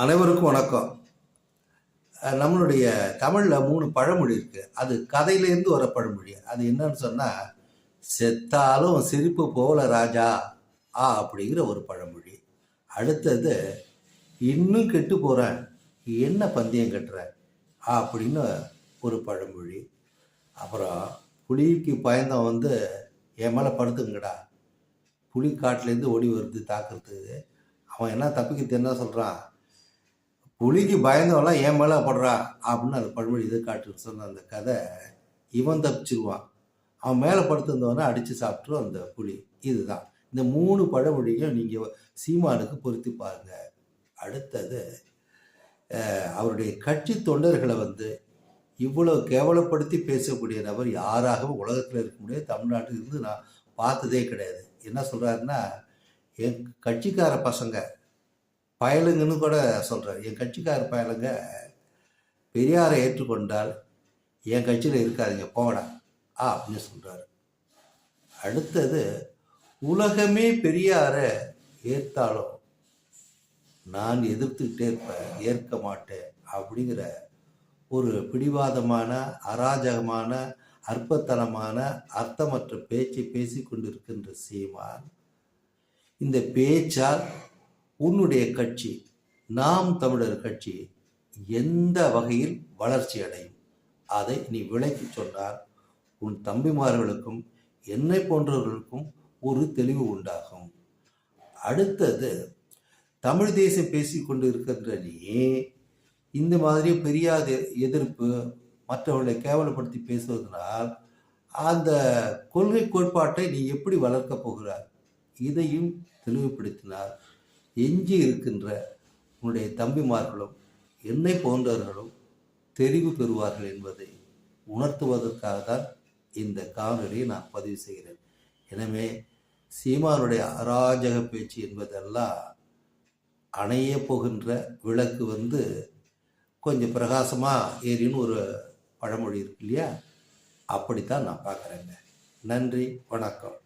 அனைவருக்கும் வணக்கம். நம்மளுடைய தமிழில் மூணு பழமொழி இருக்குது அது கதையிலேருந்து வர பழமொழி. அது என்னன்னு சொன்னால் செத்தாலும் சிரிப்பு போல ராஜா ஆ அப்படிங்கிற ஒரு பழமொழி. அடுத்தது இன்னும் கெட்டு போகிறேன் என்ன பந்தயம் கட்டுற? ஆ அப்படின்னு ஒரு பழமொழி. அப்புறம் புலிக்கு பயந்தவன் வந்து என் மேலே படுத்துங்கடா புலி காட்டிலேருந்து ஓடி வருது தாக்குறதுக்கு. அவன் என்ன தப்பிக்கு என்ன சொல்கிறான் புலிக்கு பயந்தவெல்லாம் ஏன் மேலே படுறா? அப்படின்னு அந்த பழமொழி இது காட்டு சொன்ன அந்த கதை இவன் தப்பிச்சிருவான். அவன் மேலே படுத்திருந்தவனே அடித்து சாப்பிட்ரும் அந்த புலி. இதுதான். இந்த மூணு பழமொழியும் நீங்கள் சீமானுக்கு பொருத்தி பாருங்க. அடுத்தது அவருடைய கட்சி தொண்டர்களை வந்து இவ்வளவு கேவலப்படுத்தி பேசக்கூடிய நபர் யாராகவும் உலகத்தில் இருக்க முடியாது. தமிழ்நாட்டில் இருந்து நான் பார்த்ததே கிடையாது. என்ன சொல்கிறாருன்னா என் கட்சிக்கார பசங்க பயலுங்கன்னு கூட சொல்கிறார் என் கட்சிக்கார பயலுங்க பெரியாரை ஏற்றுக்கொண்டால் என் கட்சியில் இருக்காதிங்க போடா ஆ அப்படின்னு சொல்கிறாரு அடுத்தது உலகமே பெரியாரை ஏற்றாலும் நான் எதிர்த்துக்கிட்டே இருப்பேன் ஏற்க மாட்டேன் அப்படிங்கிற ஒரு பிடிவாதமான அராஜகமான அற்பத்தனமான அர்த்தமற்ற பேச்சை பேசி கொண்டிருக்கின்ற சீமான் இந்த பேச்சால் உன்னுடைய கட்சி நாம் தமிழர் கட்சி எந்த வகையில் வளர்ச்சி அடையும்? அதை நீ விளக்கி சொன்னால் உன் தம்பிமார்களுக்கும் என்னை போன்றவர்களுக்கும் ஒரு தெளிவு உண்டாகும். அடுத்தது தமிழ் தேசம் பேசி கொண்டு இருக்கின்ற நீ இந்த மாதிரி பெரியார் எதிர்ப்பு மற்றவர்களை கேவலப்படுத்தி பேசுவதனால் அந்த கொள்கை கோட்பாட்டை நீ எப்படி வளர்க்கப் போகிறாய்? இதையும் தெளிவுபடுத்தினார் எஞ்சி இருக்கின்ற உன்னுடைய தம்பிமார்களும் என்னை போன்றவர்களும் தெரிவு பெறுவார்கள் என்பதை உணர்த்துவதற்காக தான் இந்த காணொலியை நான் பதிவு செய்கிறேன். எனவே சீமானுடைய அராஜக பேச்சு என்பதெல்லாம் அணைய போகின்ற விளக்கு வந்து கொஞ்சம் பிரகாசமாக ஏறின்னு ஒரு பழமொழி இருக்கு இல்லையா? அப்படித்தான் நான் பார்க்குறேங்க. நன்றி வணக்கம்.